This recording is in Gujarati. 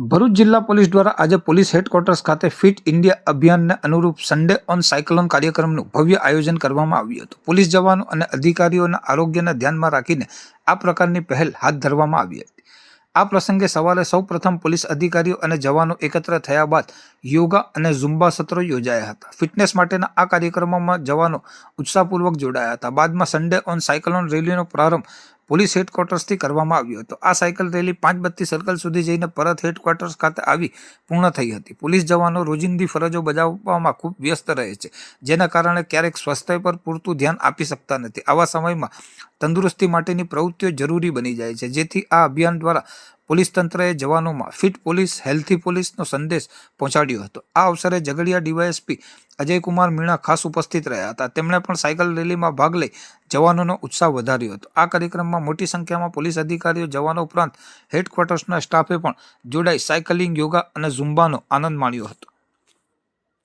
ભરૂચ જિલ્લા પોલીસ દ્વારા આજે પોલીસ હેડક્વાર્ટર્સ ખાતે ફિટ ઇન્ડિયા અભિયાનને અનુરૂપ સન્ડે ઓન સાયક્લોન કાર્યક્રમનું ભવ્ય આયોજન કરવામાં આવ્યું હતું. પોલીસ જવાનો અને અધિકારીઓના આરોગ્યને ધ્યાનમાં રાખીને આ પ્રકારની પહેલ હાથ ધરવામાં આવી હતી. આ પ્રસંગે સવારે સૌ પ્રથમ પોલીસ અધિકારીઓ અને જવાનો એકત્ર થયા બાદ યોગા અને ઝુંબા સત્રો યોજાયા હતા. ફિટનેસ માટેના આ કાર્યક્રમોમાં જવાનો ઉત્સાહપૂર્વક જોડાયા હતા. બાદમાં સન્ડે ઓન સાયક્લોન રેલીનો પ્રારંભ પોલીસ હેડક્વાર્ટર્સથી કરવામાં આવ્યો હતો. આ સાયકલ રેલી પાંચ બત્તી સર્કલ સુધી જઈને પરત હેડક્વાર્ટર્સ ખાતે આવી પૂર્ણ થઈ હતી. પોલીસ જવાનો રોજિંદી ફરજો બજાવવામાં ખૂબ વ્યસ્ત રહે છે, જેના કારણે ક્યારેક સ્વાસ્થ્ય પર પૂરતું ધ્યાન આપી શકતા નથી. આવા સમયમાં તંદુરસ્તી માટેની પ્રવૃત્તિઓ જરૂરી બની જાય છે. જેથી આ અભિયાન દ્વારા પોલીસ તંત્રએ જવાનોમાં ફિટ પોલીસ, હેલ્થી પોલીસનો સંદેશ પહોંચાડ્યો હતો. આ અવસરે ઝઘડિયા ડીવાયએસપી અજયકુમાર મીણા ખાસ ઉપસ્થિત રહ્યા હતા. તેમણે પણ સાયકલ રેલીમાં ભાગ લઈ જવાનોનો ઉત્સાહ વધાર્યો હતો. આ કાર્યક્રમમાં મોટી સંખ્યામાં પોલીસ અધિકારીઓ, જવાનો ઉપરાંત હેડક્વાર્ટર્સના સ્ટાફે પણ જોડાઈ સાયકલિંગ, યોગા અને ઝુંબાનો આનંદ માણ્યો હતો.